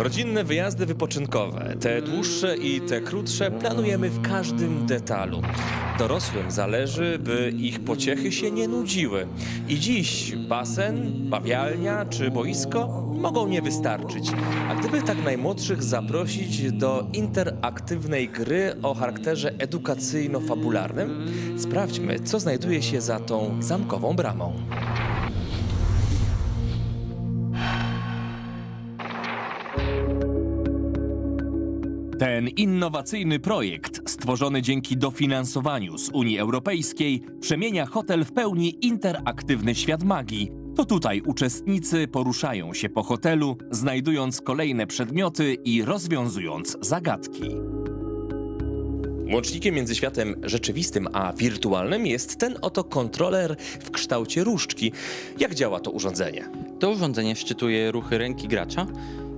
Rodzinne wyjazdy wypoczynkowe, te dłuższe i te krótsze, planujemy w każdym detalu. Dorosłym zależy, by ich pociechy się nie nudziły. I dziś basen, bawialnia czy boisko mogą nie wystarczyć. A gdyby tak najmłodszych zaprosić do interaktywnej gry o charakterze edukacyjno-fabularnym, sprawdźmy, co znajduje się za tą zamkową bramą. Ten innowacyjny projekt, stworzony dzięki dofinansowaniu z Unii Europejskiej, przemienia hotel w pełni interaktywny świat magii. To tutaj uczestnicy poruszają się po hotelu, znajdując kolejne przedmioty i rozwiązując zagadki. Łącznikiem między światem rzeczywistym a wirtualnym jest ten oto kontroler w kształcie różdżki. Jak działa to urządzenie? To urządzenie szczytuje ruchy ręki gracza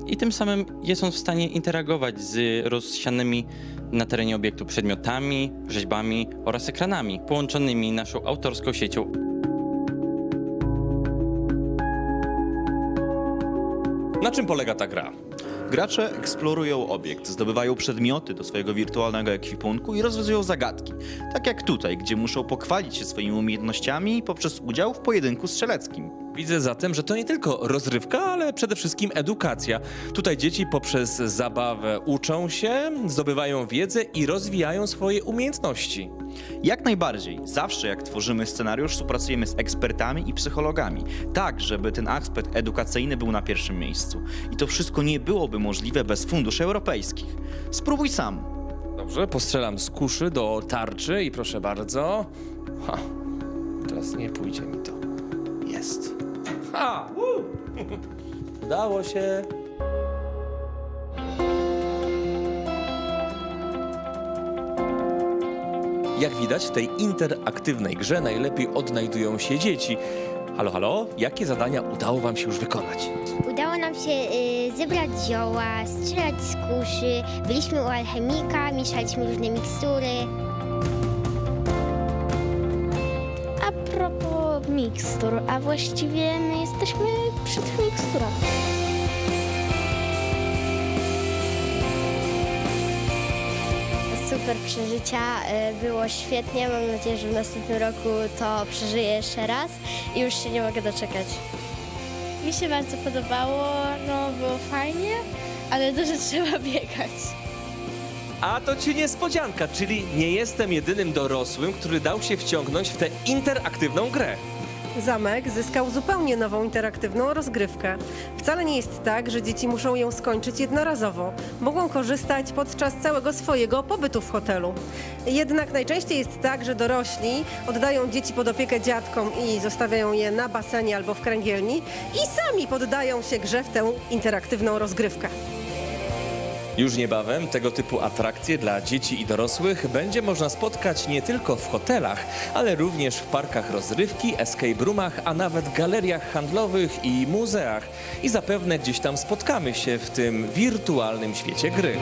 i tym samym jest on w stanie interagować z rozsianymi na terenie obiektu przedmiotami, rzeźbami oraz ekranami połączonymi naszą autorską siecią. Na czym polega ta gra? Gracze eksplorują obiekt, zdobywają przedmioty do swojego wirtualnego ekwipunku i rozwiązują zagadki. Tak jak tutaj, gdzie muszą pochwalić się swoimi umiejętnościami poprzez udział w pojedynku strzeleckim. Widzę zatem, że to nie tylko rozrywka, ale przede wszystkim edukacja. Tutaj dzieci poprzez zabawę uczą się, zdobywają wiedzę i rozwijają swoje umiejętności. Jak najbardziej, zawsze jak tworzymy scenariusz, współpracujemy z ekspertami i psychologami, tak żeby ten aspekt edukacyjny był na pierwszym miejscu. I to wszystko nie byłoby możliwe bez funduszy europejskich. Spróbuj sam. Dobrze, postrzelam z kuszy do tarczy i proszę bardzo. Ha, teraz nie pójdzie mi to. Ha! Udało się. Jak widać, w tej interaktywnej grze najlepiej odnajdują się dzieci. Halo, halo, jakie zadania udało Wam się już wykonać? Udało nam się y, zebrać zioła, strzelać z kuszy, byliśmy u alchemika, mieszaliśmy różne mikstury. A propos mikstur, a właściwie my jesteśmy przy tych miksturach. Super przeżycia, y, było świetnie. Mam nadzieję, że w następnym roku to przeżyję jeszcze raz i już się nie mogę doczekać. Mi się bardzo podobało, no było fajnie, ale dużo trzeba biegać. A to ci niespodzianka, czyli nie jestem jedynym dorosłym, który dał się wciągnąć w tę interaktywną grę. Zamek zyskał zupełnie nową interaktywną rozgrywkę. Wcale nie jest tak, że dzieci muszą ją skończyć jednorazowo. Mogą korzystać podczas całego swojego pobytu w hotelu. Jednak najczęściej jest tak, że dorośli oddają dzieci pod opiekę dziadkom i zostawiają je na basenie albo w kręgielni i sami poddają się grze w tę interaktywną rozgrywkę. Już niebawem tego typu atrakcje dla dzieci i dorosłych będzie można spotkać nie tylko w hotelach, ale również w parkach rozrywki, escape roomach, a nawet galeriach handlowych i muzeach. I zapewne gdzieś tam spotkamy się w tym wirtualnym świecie gry.